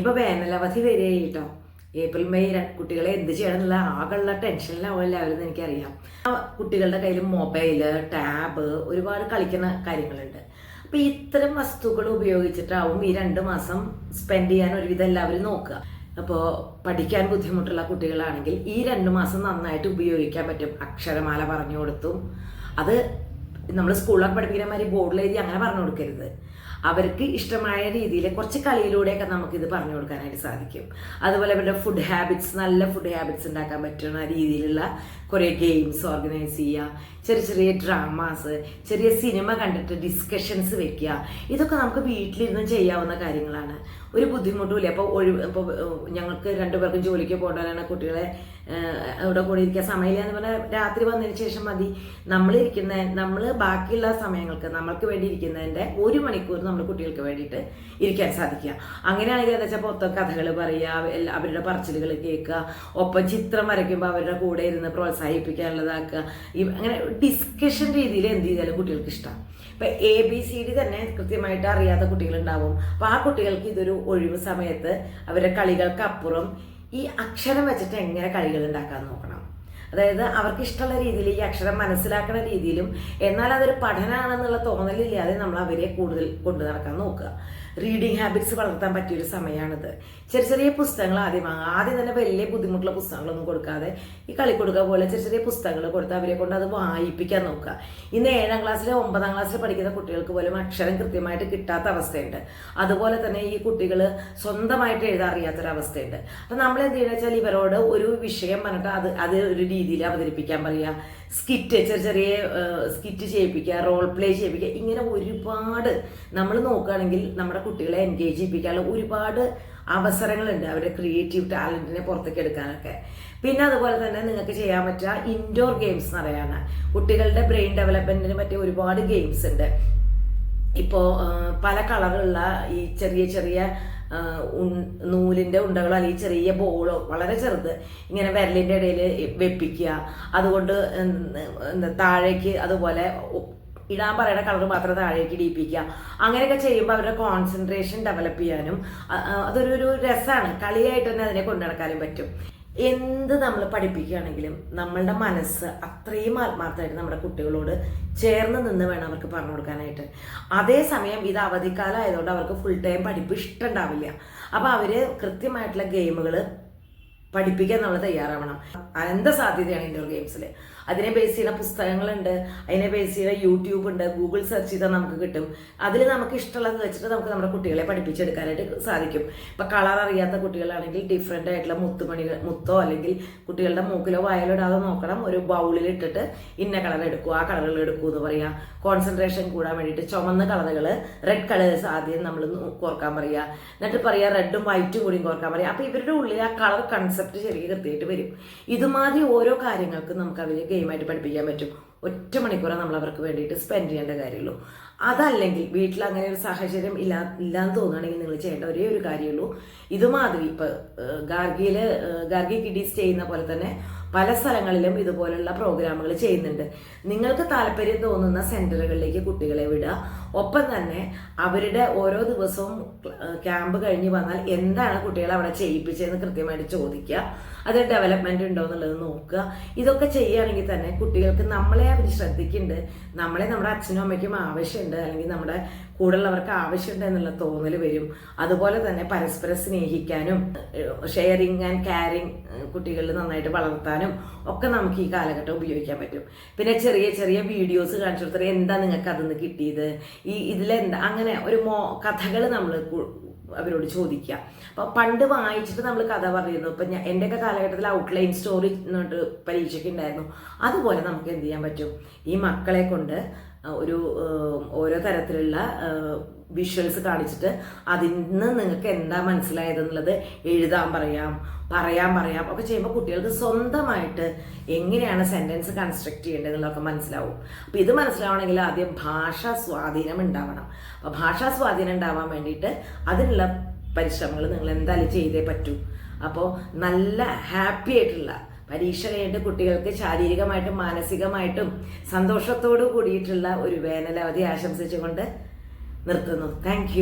ഇപ്പൊ വേനലവധി വരികയായി കേട്ടോ April May കുട്ടികളെ എന്ത് ചെയ്യണം എന്നുള്ള ആകെയുള്ള ടെൻഷനിലാവും എല്ലാവരും എനിക്കറിയാം. കുട്ടികളുടെ കയ്യിൽ മൊബൈൽ ടാബ് ഒരുപാട് കളിക്കുന്ന കാര്യങ്ങളുണ്ട്. അപ്പൊ ഇത്തരം വസ്തുക്കൾ ഉപയോഗിച്ചിട്ടാവും ഈ രണ്ട് മാസം സ്പെൻഡ് ചെയ്യാൻ ഒരുവിധം എല്ലാവരും നോക്കുക. അപ്പോൾ പഠിക്കാൻ ബുദ്ധിമുട്ടുള്ള കുട്ടികളാണെങ്കിൽ ഈ രണ്ട് മാസം നന്നായിട്ട് ഉപയോഗിക്കാൻ പറ്റും. അക്ഷരമാല പറഞ്ഞു കൊടുത്തും. അത് നമ്മൾ സ്കൂളിലൊക്കെ പഠിപ്പിക്കുന്ന മാതിരി ബോർഡിൽ എഴുതി അങ്ങനെ പറഞ്ഞു കൊടുക്കരുത്. അവർക്ക് ഇഷ്ടമായ രീതിയിൽ കുറച്ച് കളിയിലൂടെയൊക്കെ നമുക്കിത് പറഞ്ഞു കൊടുക്കാനായിട്ട് സാധിക്കും. അതുപോലെ അവരുടെ ഫുഡ് ഹാബിറ്റ്സ് നല്ല ഫുഡ് ഹാബിറ്റ്സ് ഉണ്ടാക്കാൻ പറ്റുന്ന രീതിയിലുള്ള കുറേ ഗെയിംസ് ഓർഗനൈസ് ചെയ്യുക ചെറിയ ചെറിയ ഡ്രാമാസ് ചെറിയ സിനിമ കണ്ടിട്ട് ഡിസ്കഷൻസ് വെക്കുക. ഇതൊക്കെ നമുക്ക് വീട്ടിലിരുന്ന് ചെയ്യാവുന്ന കാര്യങ്ങളാണ്. ഒരു ബുദ്ധിമുട്ടുമില്ല. അപ്പോൾ ഒഴിവ് ഇപ്പോൾ ഞങ്ങൾക്ക് രണ്ടുപേർക്കും ജോലിക്ക് പോകേണ്ടതാണ് കുട്ടികളെ അവിടെ കൂടെ ഇരിക്കാൻ സമയമില്ല എന്ന് പറഞ്ഞാൽ രാത്രി വന്നതിന് ശേഷം മതി. നമ്മളിരിക്കുന്ന നമ്മൾ ബാക്കിയുള്ള സമയങ്ങൾക്ക് നമ്മൾക്ക് വേണ്ടി ഇരിക്കുന്നതിന്റെ ഒരു മണിക്കൂർ നമ്മൾ കുട്ടികൾക്ക് വേണ്ടിയിട്ട് ഇരിക്കാൻ സാധിക്കുക. അങ്ങനെയാണെങ്കിൽ എന്താ വെച്ചാൽ പുറത്തെ കഥകൾ പറയുക അവരുടെ പറച്ചിലുകൾ കേൾക്കുക ഒപ്പം ചിത്രം വരയ്ക്കുമ്പോൾ അവരുടെ കൂടെ ഇരുന്ന് പ്രോത്സാഹിപ്പിക്കാനുള്ളതാക്കുക. അങ്ങനെ ഡിസ്കഷൻ രീതിയിൽ എന്ത് ചെയ്താലും കുട്ടികൾക്ക് ഇഷ്ടമാണ്. ഇപ്പൊ എ ബി സി ഡി തന്നെ കൃത്യമായിട്ട് അറിയാത്ത കുട്ടികളുണ്ടാവും. അപ്പൊ ആ കുട്ടികൾക്ക് ഇതൊരു ഒഴിവ് സമയത്ത് അവരുടെ കളികൾക്ക് അപ്പുറം ഈ അക്ഷരം വെച്ചിട്ട് എങ്ങനെ കളികൾ ഉണ്ടാക്കാൻ നോക്കണം. അതായത് അവർക്ക് ഇഷ്ടമുള്ള രീതിയിൽ ഈ അക്ഷരം മനസ്സിലാക്കുന്ന രീതിയിലും എന്നാൽ അതൊരു പഠനമാണെന്നുള്ള തോന്നലില്ലാതെ നമ്മൾ അവരെ കൂടുതൽ കൊണ്ടു നടക്കാൻ നോക്കുക. റീഡിങ് ഹാബിറ്റ്സ് വളർത്താൻ പറ്റിയൊരു സമയമാണിത് ചെറിയ ചെറിയ പുസ്തകങ്ങൾ ആദ്യം വാങ്ങുക. ആദ്യം തന്നെ വലിയ ബുദ്ധിമുട്ടുള്ള പുസ്തകങ്ങളൊന്നും കൊടുക്കാതെ ഈ കളി കൊടുക്കുക പോലെ ചെറിയ ചെറിയ പുസ്തകങ്ങൾ കൊടുത്ത് അവരെ കൊണ്ട് അത് വായിപ്പിക്കാൻ നോക്കുക. ഇന്ന് ഏഴാം ക്ലാസ്സിലെ ഒമ്പതാം ക്ലാസ്സിൽ പഠിക്കുന്ന കുട്ടികൾക്ക് പോലും അക്ഷരം കൃത്യമായിട്ട് കിട്ടാത്ത അവസ്ഥയുണ്ട്. അതുപോലെ തന്നെ ഈ കുട്ടികൾ സ്വന്തമായിട്ട് എഴുതാൻ അറിയാത്തൊരവസ്ഥയുണ്ട്. അപ്പം നമ്മൾ എന്ത് ചെയ്യുന്നത് വെച്ചാൽ ഇവരോട് ഒരു വിഷയം പറഞ്ഞിട്ട് അത് അത് ഒരു രീതിയിൽ അവതരിപ്പിക്കാൻ പറയുക. സ്കിറ്റ് ചെറിയ ചെറിയ സ്കിറ്റ് ചെയ്യിപ്പിക്കുക റോൾ പ്ലേ ചെയ്യിപ്പിക്കുക ഇങ്ങനെ ഒരുപാട് നമ്മൾ നോക്കുകയാണെങ്കിൽ നമ്മുടെ കുട്ടികളെ എൻഗേജ് ചെയ്യിപ്പിക്കാനുള്ള ഒരുപാട് അവസരങ്ങളുണ്ട് അവരുടെ ക്രിയേറ്റീവ് ടാലന്റിനെ പുറത്തേക്ക് എടുക്കാനൊക്കെ. പിന്നെ അതുപോലെ തന്നെ നിങ്ങൾക്ക് ചെയ്യാൻ പറ്റുക ഇൻഡോർ ഗെയിംസ് എന്ന് പറയാണ് കുട്ടികളുടെ ബ്രെയിൻ ഡെവലപ്മെന്റിന് പറ്റിയ ഒരുപാട് ഗെയിംസ് ഉണ്ട്. ഇപ്പോൾ പല കളറുള്ള ഈ ചെറിയ ചെറിയ ആ, ഉണ്ടകൾ അല്ലെങ്കിൽ ചെറിയ ബോളോ വളരെ ചെറുത് ഇങ്ങനെ വിരലിന്റെ ഇടയിൽ വെപ്പിക്കുക. അതുകൊണ്ട് താഴേക്ക് അതുപോലെ ഇടാൻ പറയുന്ന കളർ മാത്രം താഴേക്ക് ഇടിയിപ്പിക്കുക. അങ്ങനെയൊക്കെ ചെയ്യുമ്പോൾ അവരുടെ കോൺസെൻട്രേഷൻ ഡെവലപ്പ് ചെയ്യാനും അതൊരു ഒരു രസമാണ് കളിയായിട്ട് തന്നെ അതിനെ കൊണ്ടു നടക്കാനും പറ്റും. എന്ത് നമ്മൾ പഠിപ്പിക്കുകയാണെങ്കിലും നമ്മളുടെ മനസ്സ് അത്രയും ആത്മാർത്ഥമായിട്ട് നമ്മുടെ കുട്ടികളോട് ചേർന്ന് നിന്ന് വേണം അവർക്ക് പറഞ്ഞു കൊടുക്കാനായിട്ട്. അതേസമയം ഇത് അവധിക്കാലം ആയതുകൊണ്ട് അവർക്ക് ഫുൾ ടൈം പഠിപ്പ് ഇഷ്ടമുണ്ടാവില്ല അപ്പോൾ അവർ കൃത്യമായിട്ടുള്ള ഗെയിമുകൾ പഠിപ്പിക്കാൻ നമ്മൾ തയ്യാറാവണം. അനന്ത സാധ്യതയാണ് ഇൻഡോർ ഗെയിംസിൽ അതിനെ ബേസ് ചെയ്യുന്ന പുസ്തകങ്ങളുണ്ട് അതിനെ ബേസ് ചെയ്യുന്ന യൂട്യൂബ് ഉണ്ട് ഗൂഗിൾ സെർച്ച് ചെയ്താൽ നമുക്ക് കിട്ടും. അതിൽ നമുക്ക് ഇഷ്ടമുള്ളത് വെച്ചിട്ട് നമുക്ക് നമ്മുടെ കുട്ടികളെ പഠിപ്പിച്ചെടുക്കാനായിട്ട് സാധിക്കും. ഇപ്പം കളർ അറിയാത്ത കുട്ടികളാണെങ്കിൽ ഡിഫറെന്റ് ആയിട്ടുള്ള മുത്തുമണികൾ മുത്തോ അല്ലെങ്കിൽ കുട്ടികളുടെ മൂക്കിലോ വായലോ ഇടാതെ നോക്കണം. ഒരു ബൗളിൽ ഇട്ടിട്ട് ഇന്ന കളർ എടുക്കൂ ആ കളറുകൾ എടുക്കൂ എന്ന് പറയാം. കോൺസെൻട്രേഷൻ കൂടാൻ വേണ്ടിയിട്ട് ചുമന്ന കളറുകൾ റെഡ് കളേഴ്സ് ആദ്യം നമ്മൾ കോർക്കാൻ പറയുക എന്നിട്ട് പറയുക റെഡും വൈറ്റും കൂടിയും കോർക്കാൻ പറയുക അപ്പോൾ ഇവരുടെ ഉള്ളിൽ ആ കളർ കൺസെപ്റ്റ് ശരിക്കും കൃത്യമായിട്ട് വരും. ഇതുമാതിരി ഓരോ കാര്യങ്ങൾക്കും നമുക്ക് അവരെ ഗെയിമായിട്ട് പഠിപ്പിക്കാൻ പറ്റും. ഒറ്റ മണിക്കൂറാണ് നമ്മൾ അവർക്ക് വേണ്ടിയിട്ട് സ്പെൻഡ് ചെയ്യേണ്ട കാര്യമുള്ളൂ. അതല്ലെങ്കിൽ വീട്ടിൽ അങ്ങനെ ഒരു സാഹചര്യം ഇല്ല ഇല്ലാന്ന് തോന്നുകയാണെങ്കിൽ നിങ്ങൾ ചെയ്യേണ്ട ഒരേ ഒരു കാര്യമുള്ളൂ. ഇതുമാതിരി ഇപ്പോൾ ഗാർഗിയിൽ ഗാർഗി കിഡീസ് ചെയ്യുന്ന പോലെ തന്നെ പല സ്ഥലങ്ങളിലും ഇതുപോലുള്ള പ്രോഗ്രാമുകൾ ചെയ്യുന്നുണ്ട്. നിങ്ങൾക്ക് താല്പര്യം തോന്നുന്ന സെന്ററുകളിലേക്ക് കുട്ടികളെ വിടുക. ഒപ്പം തന്നെ അവരുടെ ഓരോ ദിവസവും ക്യാമ്പ് കഴിഞ്ഞ് വന്നാൽ എന്താണ് കുട്ടികളെ അവിടെ ചെയ്യിപ്പിച്ചതെന്ന് കൃത്യമായിട്ട് ചോദിക്കുക. അത് ഡെവലപ്മെന്റ് ഉണ്ടോ എന്നുള്ളത് നോക്കുക. ഇതൊക്കെ ചെയ്യുകയാണെങ്കിൽ തന്നെ കുട്ടികൾക്ക് നമ്മളെ അവർ ശ്രദ്ധിക്കുന്നുണ്ട്. നമ്മളെ നമ്മുടെ അച്ഛനും അമ്മയ്ക്കും ആവശ്യമുണ്ട് അല്ലെങ്കിൽ നമ്മുടെ കൂടെയുള്ളവർക്ക് ആവശ്യമുണ്ട് എന്നുള്ള തോന്നൽ വരും. അതുപോലെ തന്നെ പരസ്പരം സ്നേഹിക്കാനും ഷെയറിങ് ആൻഡ് കെയറിങ് കുട്ടികളിൽ നന്നായിട്ട് വളർത്താനും ഒക്കെ നമുക്ക് ഈ കാലഘട്ടം ഉപയോഗിക്കാൻ പറ്റും. പിന്നെ ചെറിയ ചെറിയ വീഡിയോസ് കാണിച്ചു കൊടുത്തത് എന്താ നിങ്ങൾക്ക് അതിൽ കിട്ടിയത്? ഈ ഇതിലെന്താ? അങ്ങനെ ഒരു മോ കഥകൾ നമ്മൾ അവരോട് ചോദിക്കുക. അപ്പോൾ പണ്ട് വായിച്ചിട്ട് നമ്മൾ കഥ പറയുന്നു ഇപ്പം ഞാൻ എന്റെയൊക്കെ കാലഘട്ടത്തിൽ ഔട്ട്ലൈൻ സ്റ്റോറി എന്നിട്ട് പരീക്ഷയ്ക്ക് ഉണ്ടായിരുന്നു. അതുപോലെ നമുക്ക് എന്ത് ചെയ്യാൻ പറ്റും? ഈ മക്കളെ കൊണ്ട് ഒരു ഓരോ തരത്തിലുള്ള വിഷ്വൽസ് കാണിച്ചിട്ട് അതിൽ നിന്ന് നിങ്ങൾക്ക് എന്താ മനസ്സിലായതെന്നുള്ളത് എഴുതാൻ പറയാം പറയാൻ പറയാം ഒക്കെ ചെയ്യുമ്പോൾ കുട്ടികൾക്ക് സ്വന്തമായിട്ട് എങ്ങനെയാണ് സെന്റൻസ് കൺസ്ട്രക്ട് ചെയ്യേണ്ടത് എന്നുള്ളതൊക്കെ മനസ്സിലാവും. അപ്പോൾ ഇത് മനസ്സിലാവണമെങ്കിൽ ആദ്യം ഭാഷാ സ്വാധീനം ഉണ്ടാവണം. അപ്പോൾ ഭാഷാ സ്വാധീനം ഉണ്ടാവാൻ വേണ്ടിയിട്ട് അതിനുള്ള പരിശ്രമങ്ങൾ നിങ്ങൾ എന്തായാലും ചെയ്തേ പറ്റൂ. അപ്പോൾ നല്ല ഹാപ്പി ആയിട്ടുള്ള പരീക്ഷ കഴിഞ്ഞിട്ട് കുട്ടികൾക്ക് ശാരീരികമായിട്ടും മാനസികമായിട്ടും സന്തോഷത്തോടു കൂടിയിട്ടുള്ള ഒരു വേനലവധി ആശംസിച്ചുകൊണ്ട് നിർത്തുന്നു. താങ്ക്